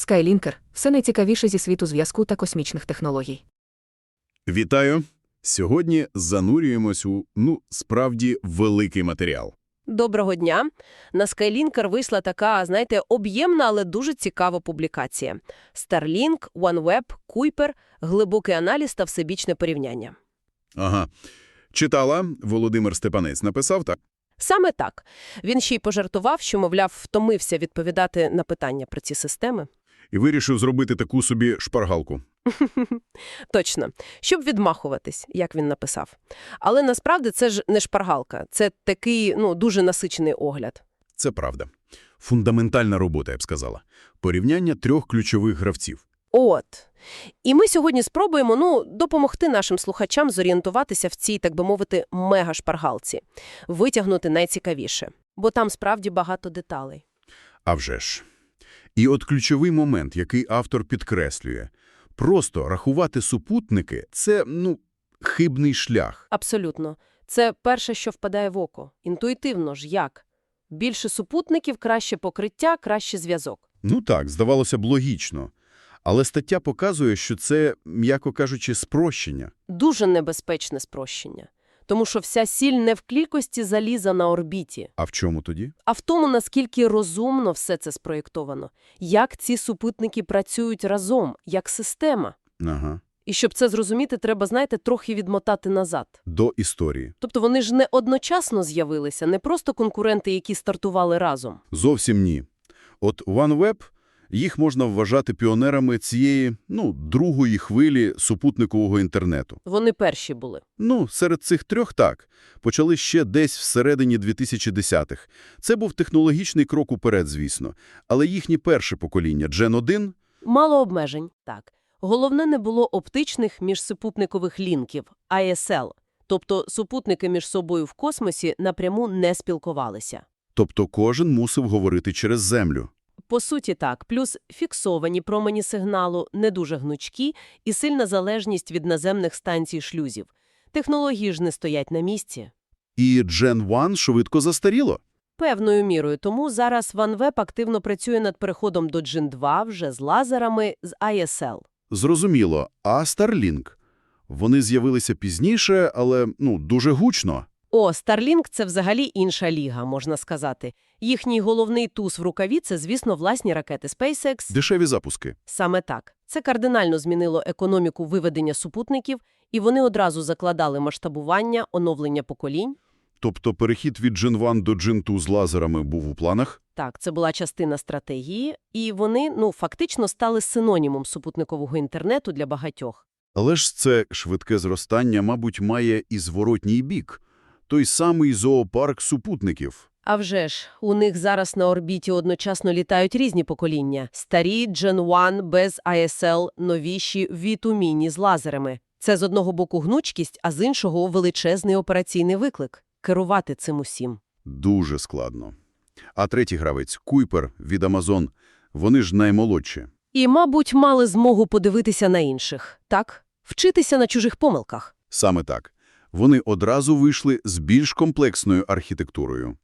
Skylінкер – все найцікавіше зі світу зв'язку та космічних технологій. Вітаю! Сьогодні занурюємось у, ну, справді, великий матеріал. Доброго дня. На Skylінкер вийшла така, знаєте, об'ємна, але дуже цікава публікація. Starlink, OneWeb, Kuiper, глибокий аналіз та всебічне порівняння. Ага. Читала, Володимир Степанець написав так. Саме так. Він ще й пожартував, що, мовляв, втомився відповідати на питання про ці системи. І вирішив зробити таку собі шпаргалку. Точно. Щоб відмахуватись, як він написав. Але насправді це ж не шпаргалка. Це такий, ну, дуже насичений огляд. Це правда. Фундаментальна робота, я б сказала. Порівняння трьох ключових гравців. От. І ми сьогодні спробуємо, ну, допомогти нашим слухачам зорієнтуватися в цій, так би мовити, мега-шпаргалці. Витягнути найцікавіше. Бо там справді багато деталей. А вже ж. І от ключовий момент, який автор підкреслює. Просто рахувати супутники – це, ну, хибний шлях. Абсолютно. Це перше, що впадає в око. Інтуїтивно ж як? Більше супутників, краще покриття, краще зв'язок. Ну так, здавалося б, логічно. Але стаття показує, що це, м'яко кажучи, спрощення. Дуже небезпечне спрощення. Тому що вся сіль не в кількості заліза на орбіті, А в чому тоді? а в тому, наскільки розумно все це спроєктовано. Як ці супутники працюють разом, як система. Ага. І щоб це зрозуміти, треба, знаєте, трохи відмотати назад. До історії. Тобто вони ж не одночасно з'явилися, не просто конкуренти, які стартували разом. Зовсім ні. От OneWeb, їх можна вважати піонерами цієї, ну, другої хвилі супутникового інтернету. Вони перші були. Ну, серед цих трьох так. Почали ще десь всередині 2010-х. Це був технологічний крок уперед, звісно. Але їхнє перше покоління, Gen 1, Мало обмежень, так. Головне не було оптичних міжсупутникових лінків, ISL. Тобто супутники між собою в космосі напряму не спілкувалися. тобто кожен мусив говорити через Землю. По суті так, плюс фіксовані промені сигналу, не дуже гнучкі і сильна залежність від наземних станцій шлюзів. Технології ж не стоять на місці. І Gen 1 швидко застаріло. Певною мірою тому зараз OneWeb активно працює над переходом до Gen 2 вже з лазерами, з ISL. Зрозуміло. А Starlink? Вони з'явилися пізніше, але, ну, дуже гучно. О, Starlink – це взагалі інша ліга, можна сказати. Їхній головний туз в рукаві – це, звісно, власні ракети SpaceX. Дешеві запуски. Саме так. Це кардинально змінило економіку виведення супутників, і вони одразу закладали масштабування, оновлення поколінь. Тобто перехід від 1 до 2 з лазерами був у планах? Так, це була частина стратегії, і вони, ну, фактично стали синонімом супутникового інтернету для багатьох. Але ж це швидке зростання, мабуть, має і зворотній бік. Той самий зоопарк супутників. А вже ж, у них зараз на орбіті одночасно літають різні покоління. Старі Gen 1 без ISL, новіші V2 з лазерами. Це з одного боку гнучкість, а з іншого величезний операційний виклик – керувати цим усім. Дуже складно. А третій гравець – Kuiper від Amazon. Вони ж наймолодші. І, мабуть, мали змогу подивитися на інших, так? Вчитися на чужих помилках. Саме так. Вони одразу вийшли з більш комплексною архітектурою.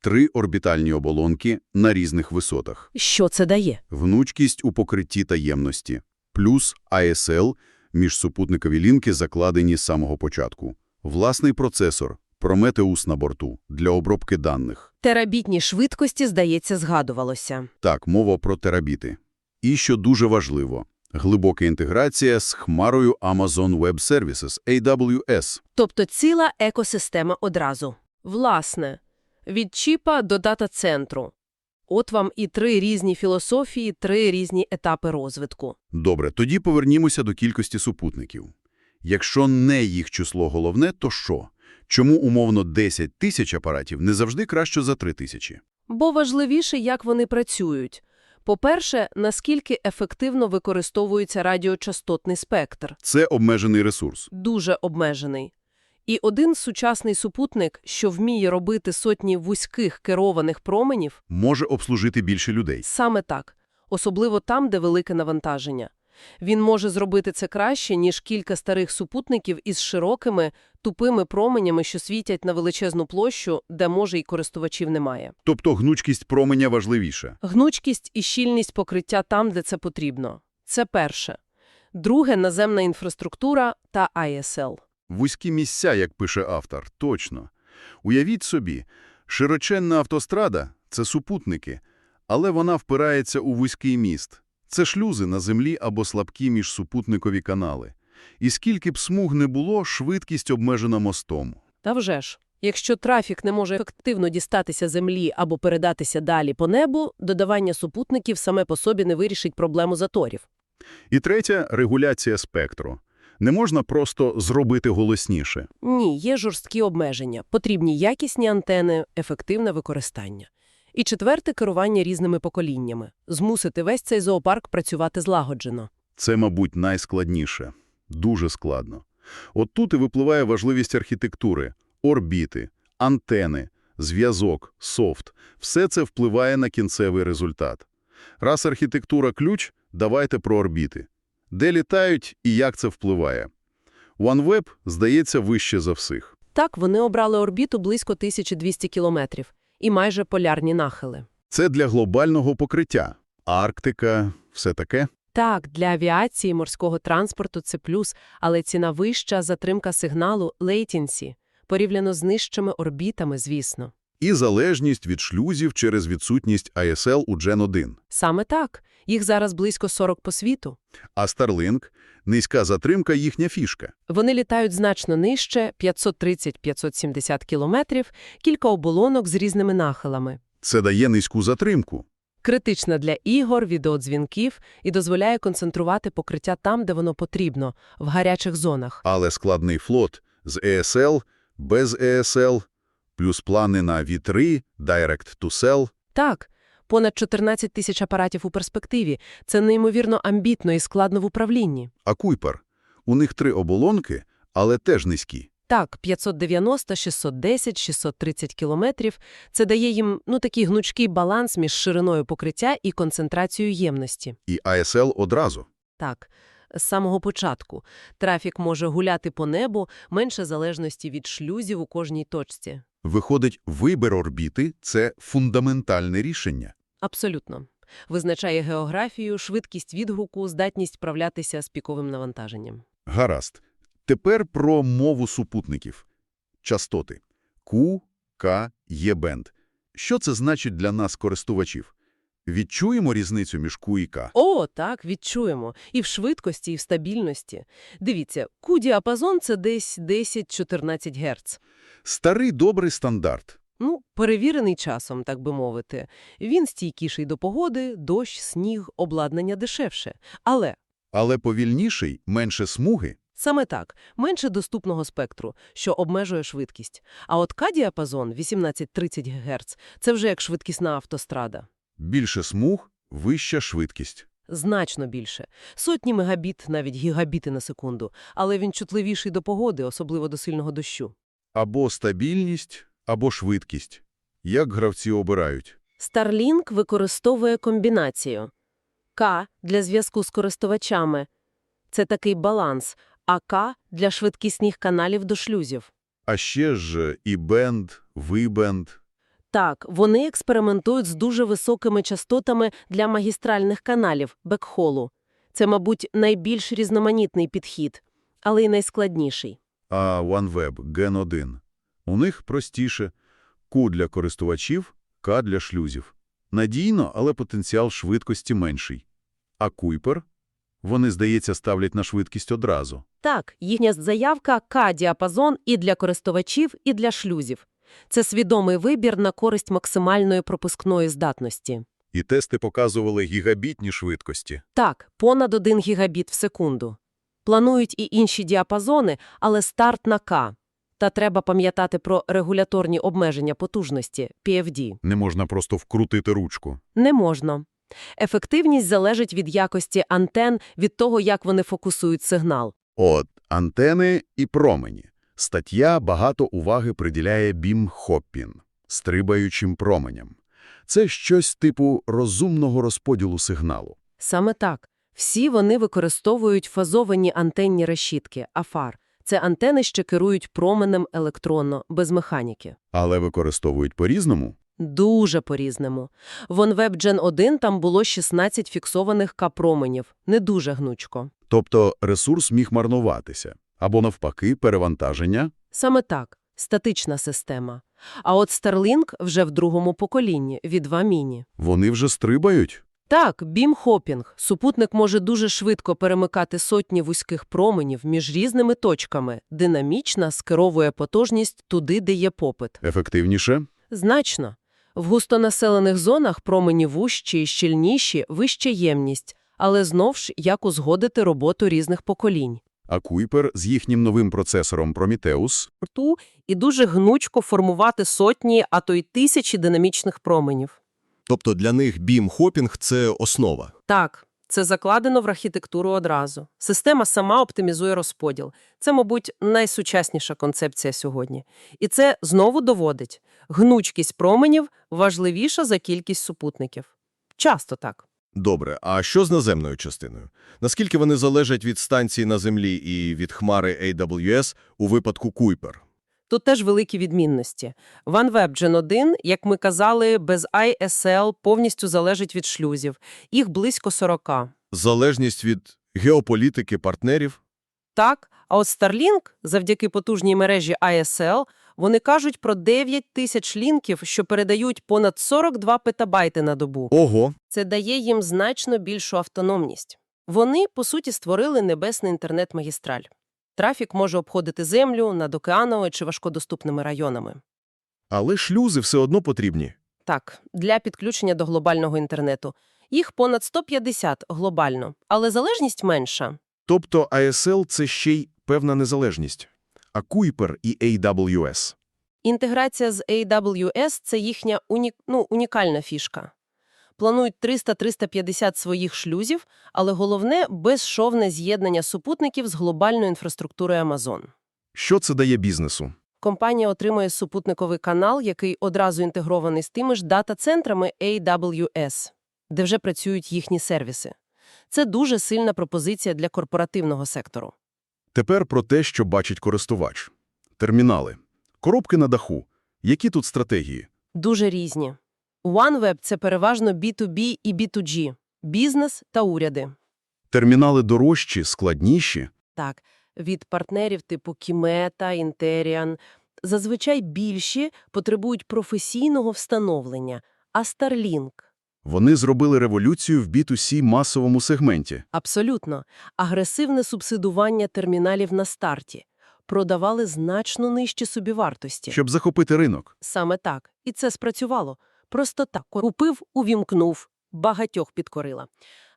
Три орбітальні оболонки на різних висотах. Що це дає? Гнучкість у покритті таємності. Плюс ASL – міжсупутникові лінки закладені з самого початку. Власний процесор – Prometheus на борту для обробки даних. Терабітні швидкості, здається, згадувалося. Так, мова про терабіти. І, що дуже важливо, глибока інтеграція з хмарою Amazon Web Services, AWS. Тобто ціла екосистема одразу. Власне, від чіпа до дата-центру. От вам і три різні філософії, три різні етапи розвитку. Добре, тоді повернімося до кількості супутників. Якщо не їх число головне, то що? Чому умовно 10 тисяч апаратів не завжди краще за 3 тисячі? Бо важливіше, як вони працюють. По-перше, наскільки ефективно використовується радіочастотний спектр. Це обмежений ресурс. Дуже обмежений. І один сучасний супутник, що вміє робити сотні вузьких керованих променів, Може обслужити більше людей. саме так. Особливо там, де велике навантаження. Він може зробити це краще, ніж кілька старих супутників із широкими, тупими променями, що світять на величезну площу, де, може, і користувачів немає. Тобто гнучкість променя важливіша. Гнучкість і щільність покриття там, де це потрібно. Це перше. Друге – наземна інфраструктура та ISL. Вузькі місця, як пише автор, точно. Уявіть собі, широченна автострада – це супутники, але вона впирається у вузький міст. Це шлюзи на землі або слабкі міжсупутникові канали. І скільки б смуг не було, швидкість обмежена мостом. Та вже ж. Якщо трафік не може ефективно дістатися землі або передатися далі по небу, додавання супутників саме по собі не вирішить проблему заторів. І третє – регуляція спектру. Не можна просто зробити голосніше. Ні, є жорсткі обмеження, потрібні якісні антени, ефективне використання. І четверте – керування різними поколіннями. Змусити весь цей зоопарк працювати злагоджено. Це, мабуть, найскладніше. Дуже складно. От тут і випливає важливість архітектури, орбіти, антени, зв'язок, софт. Все це впливає на кінцевий результат. Раз архітектура – ключ, давайте про орбіти. Де літають і як це впливає? OneWeb, здається, вище за всіх. Так, вони обрали орбіту близько 1200 кілометрів і майже полярні нахили. Це для глобального покриття. Арктика, все таке. Так, для авіації, морського транспорту це плюс, але ціна вища, затримка сигналу – лейтінсі порівняно з нижчими орбітами, звісно. І залежність від шлюзів через відсутність ISL у Gen 1. Саме так. Їх зараз близько 40 по світу. А Starlink – низька затримка їхня фішка. Вони літають значно нижче – 530-570 кілометрів, кілька оболонок з різними нахилами. Це дає низьку затримку. Критична для ігор, відеодзвінків і дозволяє концентрувати покриття там, де воно потрібно – в гарячих зонах. Але складний флот з ESL, без ESL, плюс плани на V3, Direct to Cell. Так, понад 14 тисяч апаратів у перспективі – це неймовірно амбітно і складно в управлінні. А Kuiper? У них три оболонки, але теж низькі. Так, 590, 610, 630 кілометрів – це дає їм ну такий гнучкий баланс між шириною покриття і концентрацією ємності. І ISL одразу. Так, з самого початку. Трафік може гуляти по небу, менше залежності від шлюзів у кожній точці. Виходить, вибір орбіти – це фундаментальне рішення. Абсолютно. Визначає географію, швидкість відгуку, здатність справлятися з піковим навантаженням. Гаразд. Тепер про мову супутників. Частоти. Q, K, E-бенд. Що це значить для нас, користувачів? Відчуємо різницю між Q і K? О, так, відчуємо. І в швидкості, і в стабільності. Дивіться, Q-діапазон – це десь 10-14 Гц. Старий добрий стандарт. Ну, перевірений часом, так би мовити. Він стійкіший до погоди, дощ, сніг, обладнання дешевше. Але Але повільніший, менше смуги. саме так, менше доступного спектру, що обмежує швидкість. А от К-діапазон 18-30 Гц – це вже як швидкісна автострада. Більше смуг, вища швидкість. Значно більше. Сотні мегабіт, навіть гігабіти на секунду. Але він чутливіший до погоди, особливо до сильного дощу. Або стабільність, або швидкість. Як гравці обирають? Starlink використовує комбінацію. К – для зв'язку з користувачами. Це такий баланс. А К – для швидкісних каналів до шлюзів. А ще ж і бенд, вибенд. Так, вони експериментують з дуже високими частотами для магістральних каналів, бекхолу. Це, мабуть, найбільш різноманітний підхід, але й найскладніший. А OneWeb, Gen 1. У них простіше. Q для користувачів, K для шлюзів. Надійно, але потенціал швидкості менший. А Kuiper? Вони, здається, ставлять на швидкість одразу. Так, їхня заявка К-діапазон і для користувачів, і для шлюзів. Це свідомий вибір на користь максимальної пропускної здатності. І тести показували гігабітні швидкості. Так, понад 1 гігабіт в секунду. Планують і інші діапазони, але старт на К. Та треба пам'ятати про регуляторні обмеження потужності – PFD. Не можна просто вкрутити ручку. Не можна. Ефективність залежить від якості антен, від того, як вони фокусують сигнал. От, антени і промені. Стаття багато уваги приділяє бім-хоппін – стрибаючим променям. Це щось типу розумного розподілу сигналу. Саме так. Всі вони використовують фазовані антенні решітки, АФАР. Це антени, що керують променем електронно, без механіки. Але використовують по-різному. Дуже по-різному. В OneWeb Gen 1 там було 16 фіксованих К-променів. Не дуже гнучко. Тобто ресурс міг марнуватися. Або навпаки, перевантаження. Саме так. Статична система. А от Starlink вже в другому поколінні, від 2 міні. Вони вже стрибають. Так, бім-хопінг. Супутник може дуже швидко перемикати сотні вузьких променів між різними точками. Динамічно скеровує потужність туди, де є попит. Ефективніше. Значно. В густонаселених зонах промені вужчі і щільніші, вища ємність, але знов ж як узгодити роботу різних поколінь. А Kuiper з їхнім новим процесором Prometheus і дуже гнучко формувати сотні, а то й тисячі динамічних променів. Тобто для них бім-хопінг – це основа. Так, це закладено в архітектуру одразу. Система сама оптимізує розподіл. Це, мабуть, найсучасніша концепція сьогодні. І це знову доводить. Гнучкість променів важливіша за кількість супутників. Часто так. Добре, а що з наземною частиною? Наскільки вони залежать від станції на Землі і від хмари AWS у випадку Kuiper? Тут теж великі відмінності. OneWeb Gen 1, як ми казали, без ISL повністю залежить від шлюзів. Їх близько 40. Залежність від геополітики партнерів? Так, а от Starlink, завдяки потужній мережі ISL, вони кажуть про 9 тисяч лінків, що передають понад 42 петабайти на добу. Ого! Це дає їм значно більшу автономність. Вони, по суті, створили небесний інтернет-магістраль. Трафік може обходити землю над океанами чи важкодоступними районами. Але шлюзи все одно потрібні. Так, для підключення до глобального інтернету. Їх понад 150 глобально, але залежність менша. Тобто ASL – це ще й певна незалежність. А Kuiper і AWS? Інтеграція з AWS – це їхня уні... ну, унікальна фішка. Планують 300-350 своїх шлюзів, але головне – безшовне з'єднання супутників з глобальною інфраструктурою Amazon. Що це дає бізнесу? Компанія отримує супутниковий канал, який одразу інтегрований з тими ж дата-центрами AWS, де вже працюють їхні сервіси. Це дуже сильна пропозиція для корпоративного сектору. Тепер про те, що бачить користувач. Термінали. Коробки на даху. Які тут стратегії? Дуже різні. OneWeb – це переважно B2B і B2G – бізнес та уряди. Термінали дорожчі, складніші. Так, від партнерів типу Кімета, Interian. Зазвичай більші потребують професійного встановлення, а Starlink Вони зробили революцію в B2C масовому сегменті. – абсолютно. Агресивне субсидування терміналів на старті. Продавали значно нижчі собівартості. Щоб захопити ринок. Саме так. І це спрацювало. Просто так. Купив, увімкнув. Багатьох підкорила.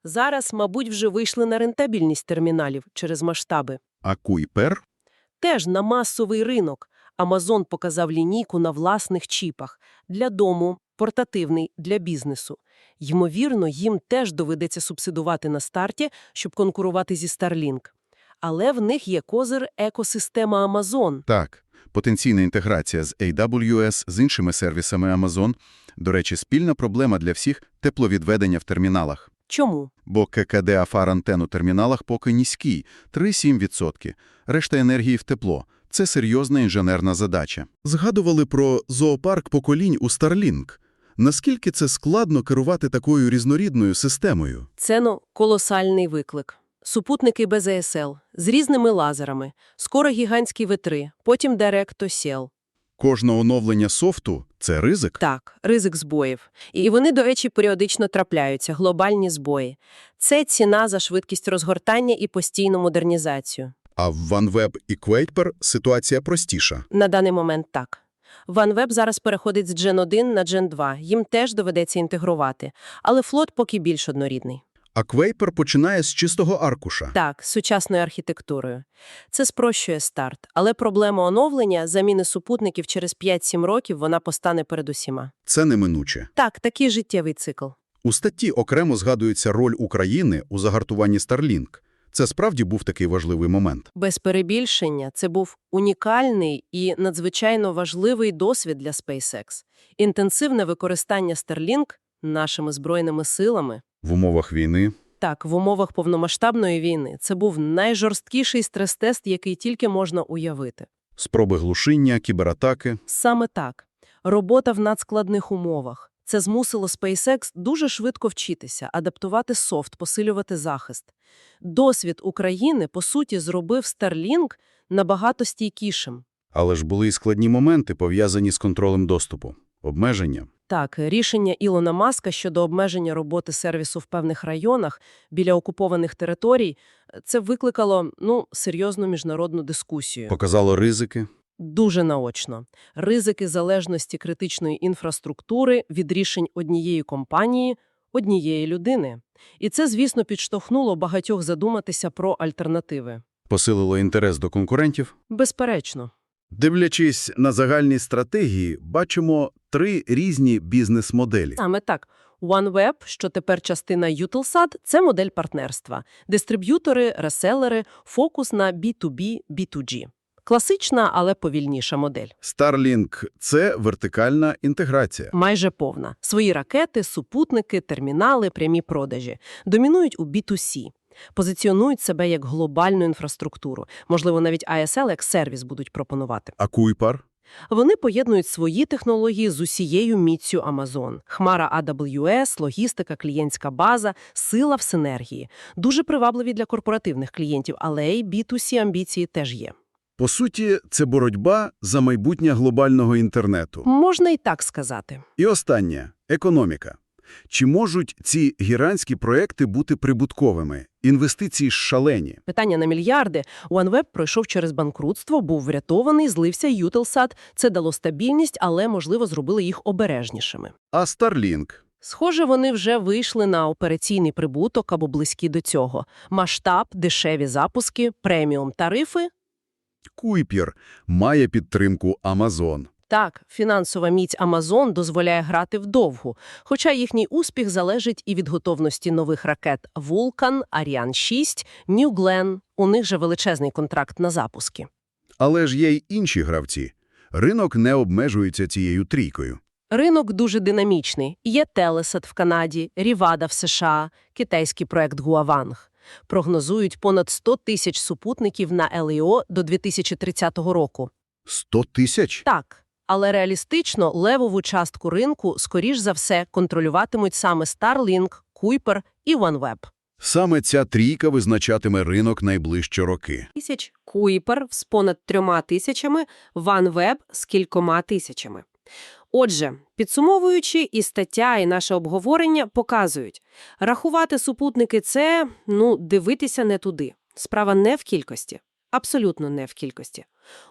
Зараз, мабуть, вже вийшли на рентабельність терміналів через масштаби. А Kuiper? Теж на масовий ринок. Amazon показав лінійку на власних чіпах. Для дому, портативний, для бізнесу. Ймовірно, їм теж доведеться субсидувати на старті, щоб конкурувати зі Starlink. Але в них є козир екосистема Amazon. Так. Потенційна інтеграція з AWS з іншими сервісами Amazon. До речі, спільна проблема для всіх – тепловідведення в терміналах. Чому? Бо ККД афар-антен у терміналах поки низький – 3-7%. Решта енергії в тепло. Це серйозна інженерна задача. Згадували про зоопарк поколінь у Starlink. Наскільки це складно керувати такою різнорідною системою? Це ну, колосальний виклик. Супутники без ESL, з різними лазерами, скоро гігантський V3, потім to Cell. Кожне оновлення софту – це ризик? Так, ризик збоїв. І вони, до речі, періодично трапляються, глобальні збої. Це ціна за швидкість розгортання і постійну модернізацію. А в OneWeb і Kuiper ситуація простіша. На даний момент так. OneWeb зараз переходить з Gen 1 на Gen 2, їм теж доведеться інтегрувати, але флот поки більш однорідний. А Kuiper починає з чистого аркуша. Так, з сучасною архітектурою. Це спрощує старт, але проблема оновлення, заміни супутників через 5-7 років, вона постане перед усіма. Це неминуче. Так, такий життєвий цикл. У статті окремо згадується роль України у загартуванні Starlink. Це справді був такий важливий момент. Без перебільшення, це був унікальний і надзвичайно важливий досвід для SpaceX. Інтенсивне використання Starlink нашими збройними силами. В умовах війни Так, в умовах повномасштабної війни це був найжорсткіший стрес-тест, який тільки можна уявити. Спроби глушіння, кібератаки. Саме так. Робота в надскладних умовах. Це змусило SpaceX дуже швидко вчитися, адаптувати софт, посилювати захист. Досвід України, по суті, зробив Starlink набагато стійкішим. Але ж були і складні моменти, пов'язані з контролем доступу. Обмеження. Так, рішення Ілона Маска щодо обмеження роботи сервісу в певних районах біля окупованих територій – це викликало, ну, серйозну міжнародну дискусію. Показало ризики. Дуже наочно. Ризики залежності критичної інфраструктури від рішень однієї компанії, однієї людини. І це, звісно, підштовхнуло багатьох задуматися про альтернативи. Посилило інтерес до конкурентів. Безперечно. Дивлячись на загальні стратегії, бачимо три різні бізнес-моделі. Саме так. OneWeb, що тепер частина Eutelsat, це модель партнерства. Дистриб'ютори, реселери, фокус на B2B, B2G. Класична, але повільніша модель. Starlink – це вертикальна інтеграція. Майже повна. Свої ракети, супутники, термінали, прямі продажі. Домінують у B2C. Позиціонують себе як глобальну інфраструктуру. Можливо, навіть ASL як сервіс будуть пропонувати. А Куйпар? Вони поєднують свої технології з усією міцю Amazon. Хмара AWS, логістика, клієнтська база, сила в синергії. Дуже привабливі для корпоративних клієнтів, але й B2C амбіції теж є. По суті, це боротьба за майбутнє глобального інтернету. Можна і так сказати. І останнє – економіка. Чи можуть ці гігантські проекти бути прибутковими? Інвестиції шалені. Питання на мільярди. OneWeb пройшов через банкрутство, був врятований, злився Eutelsat. Це дало стабільність, але, можливо, зробили їх обережнішими. А Starlink? Схоже, вони вже вийшли на операційний прибуток або близькі до цього. Масштаб, дешеві запуски, преміум тарифи. Куйпір має підтримку Amazon. Так, фінансова міць Amazon дозволяє грати вдовгу, хоча їхній успіх залежить і від готовності нових ракет Vulcan, Ariane 6, New Glenn. У них же величезний контракт на запуски. Але ж є й інші гравці. Ринок не обмежується цією трійкою. Ринок дуже динамічний. Є Телесат в Канаді, Рівада в США, китайський проект Гуаванг. Прогнозують понад 100 тисяч супутників на ЛІО до 2030 року. 100 тисяч? Так, але реалістично левову частку ринку, скоріш за все, контролюватимуть саме Starlink, Kuiper і OneWeb. Саме ця трійка визначатиме ринок найближчі роки. тисяч, Kuiper з понад трьома тисячами, OneWeb з кількома тисячами. Отже, підсумовуючи, і стаття, і наше обговорення показують, рахувати супутники – це, ну, дивитися не туди. Справа не в кількості. Абсолютно не в кількості.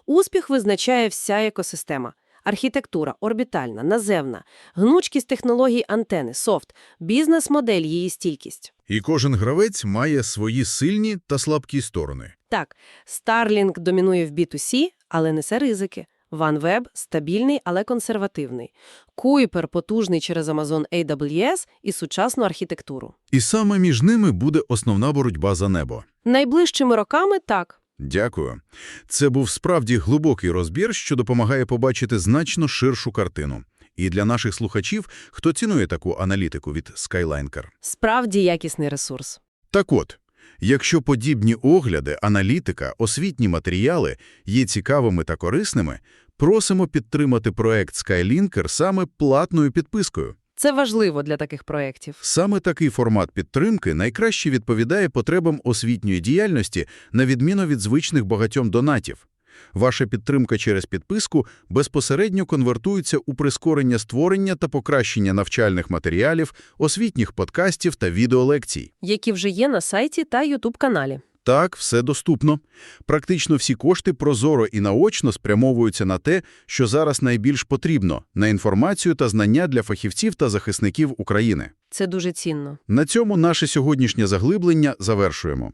Успіх визначає вся екосистема. Архітектура, орбітальна, наземна, гнучкість технологій антени, софт, бізнес-модель, її стійкість. І кожен гравець має свої сильні та слабкі сторони. Так, Starlink домінує в B2C, але несе ризики. OneWeb – стабільний, але консервативний. Kuiper – потужний через Amazon AWS і сучасну архітектуру. І саме між ними буде основна боротьба за небо. Найближчими роками – так. Дякую. Це був справді глибокий розбір, що допомагає побачити значно ширшу картину. І для наших слухачів, хто цінує таку аналітику від Skylinker. Справді якісний ресурс. Так от, якщо подібні огляди, аналітика, освітні матеріали є цікавими та корисними, просимо підтримати проект Skylinker саме платною підпискою. Це важливо для таких проєктів. Саме такий формат підтримки найкраще відповідає потребам освітньої діяльності, на відміну від звичних багатьом донатів. Ваша підтримка через підписку безпосередньо конвертується у прискорення створення та покращення навчальних матеріалів, освітніх подкастів та відеолекцій. Які вже є на сайті та Ютуб-каналі. Так, все доступно. Практично всі кошти прозоро і наочно спрямовуються на те, що зараз найбільш потрібно – на інформацію та знання для фахівців та захисників України. Це дуже цінно. На цьому наше сьогоднішнє заглиблення завершуємо.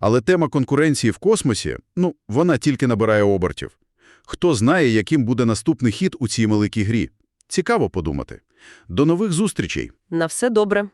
Але тема конкуренції в космосі, ну, вона тільки набирає обертів. Хто знає, яким буде наступний хід у цій великій грі? Цікаво подумати. До нових зустрічей! На все добре.